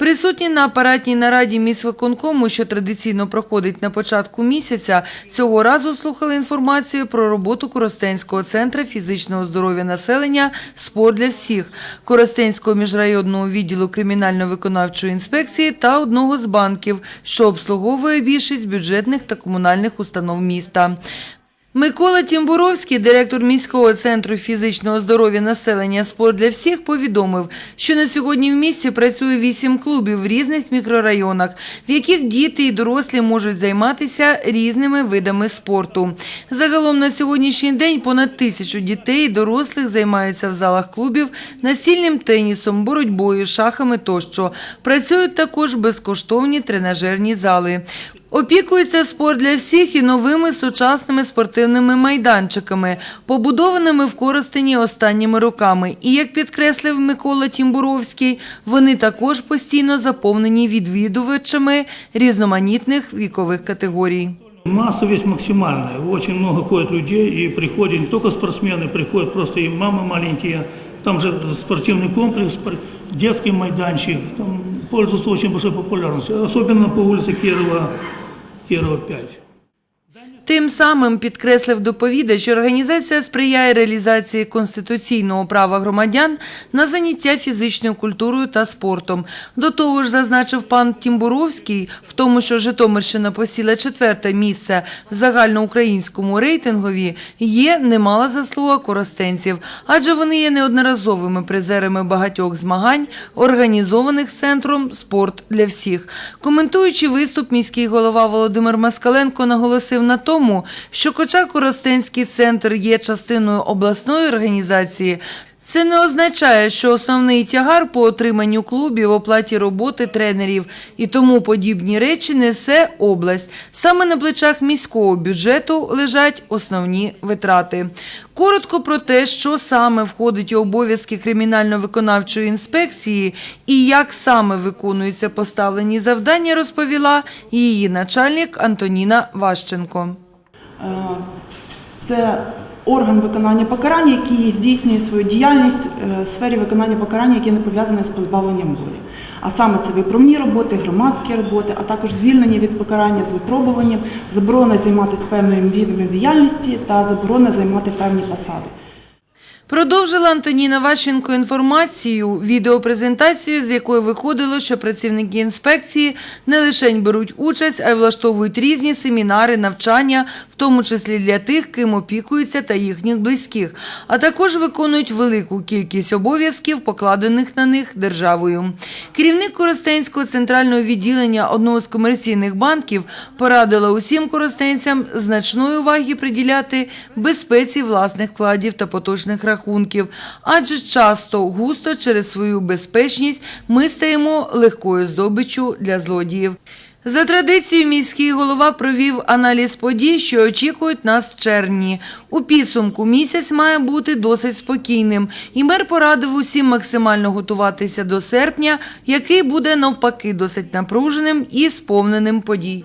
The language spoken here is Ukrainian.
Присутні на апаратній нараді міськвиконкому, що традиційно проходить на початку місяця, цього разу слухали інформацію про роботу Коростенського центру фізичного здоров'я населення «Спорт для всіх», Коростенського міжрайонного відділу кримінально-виконавчої інспекції та одного з банків, що обслуговує більшість бюджетних та комунальних установ міста. Микола Тімбуровський, директор міського центру фізичного здоров'я населення «Спорт для всіх», повідомив, що на сьогодні в місті працює вісім клубів в різних мікрорайонах, в яких діти і дорослі можуть займатися різними видами спорту. Загалом на сьогоднішній день понад тисячу дітей і дорослих займаються в залах клубів настільним тенісом, боротьбою, шахами тощо. Працюють також безкоштовні тренажерні зали. Опікується спорт для всіх і новими сучасними спортивними майданчиками, побудованими в Коростені останніми роками. І, як підкреслив Микола Тімбуровський, вони також постійно заповнені відвідувачами різноманітних вікових категорій. Массовость максимальная. Очень много ходит людей и приходят не только спортсмены, приходят просто и мамы маленькие. Там же спортивный комплекс, детский майданчик. Там пользуется очень большой популярностью. Особенно по улице Кирова, Кирова 5. Тим самим підкреслив доповідач, організація сприяє реалізації конституційного права громадян на заняття фізичною культурою та спортом. До того ж, зазначив пан Тімбуровський, в тому, що Житомирщина посіла четверте місце в загальноукраїнському рейтингові, є немала заслуга коростенців, адже вони є неодноразовими призерами багатьох змагань, організованих центром «Спорт для всіх». Коментуючи виступ, міський голова Володимир Маскаленко наголосив на тому, що хоча Коростенський центр є частиною обласної організації, це не означає, що основний тягар по отриманню клубів, оплаті роботи тренерів і тому подібні речі несе область. Саме на плечах міського бюджету лежать основні витрати. Коротко про те, що саме входить у обов'язки кримінально-виконавчої інспекції і як саме виконуються поставлені завдання, розповіла її начальник Антоніна Ващенко. Е, Це орган виконання покарання, який здійснює свою діяльність е, в сфері виконання покарання, яке не пов'язане з позбавленням волі. А саме це виправні роботи, громадські роботи, а також звільнення від покарання з випробуванням, заборона займатися певним видами діяльності та заборона займати певні посади. Продовжила Антоніна Ващенко інформацію, відеопрезентацію, з якої виходило, що працівники інспекції не лише беруть участь, а й влаштовують різні семінари, навчання, в тому числі для тих, ким опікуються та їхніх близьких, а також виконують велику кількість обов'язків, покладених на них державою. Керівник Коростенського центрального відділення одного з комерційних банків порадила усім коростенцям значної уваги приділяти безпеці власних вкладів та поточних рахунків, адже часто густо через свою безпечність ми стаємо легкою здобиччю для злодіїв. За традицією, міський голова провів аналіз подій, що очікують нас в червні. У підсумку місяць має бути досить спокійним, і мер порадив усім максимально готуватися до серпня, який буде навпаки досить напруженим і сповненим подій.